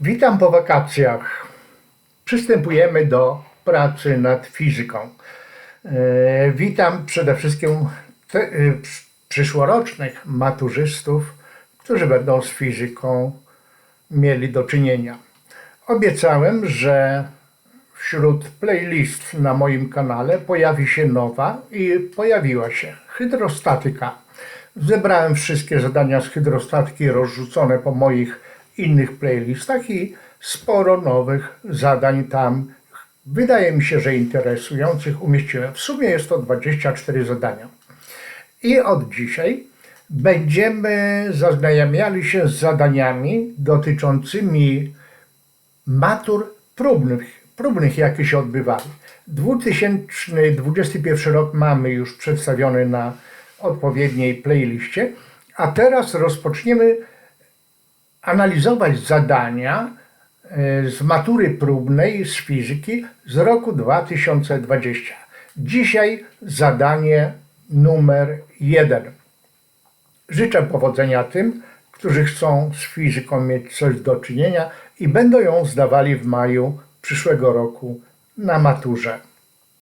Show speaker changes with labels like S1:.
S1: Witam po wakacjach. Przystępujemy do pracy nad fizyką. E, Witam przede wszystkim te, e, przy- przyszłorocznych maturzystów, którzy będą z fizyką mieli do czynienia. Obiecałem, że wśród playlist na moim kanale pojawi się nowa i pojawiła się hydrostatyka. Zebrałem wszystkie zadania z hydrostatyki rozrzucone po moich innych playlistach i sporo nowych zadań tam, wydaje mi się, że interesujących umieściłem. W sumie jest to 24 zadania. I od dzisiaj będziemy zaznajamiali się z zadaniami dotyczącymi matur próbnych, próbnych jakie się odbywały. 2021 rok mamy już przedstawiony na odpowiedniej playliście, a teraz rozpoczniemy analizować zadania e, z matury próbnej z fizyki z roku 2020. Dzisiaj zadanie numer jeden. Życzę powodzenia tym, którzy chcą z fizyką mieć coś do czynienia i będą ją zdawali w maju przyszłego roku na maturze.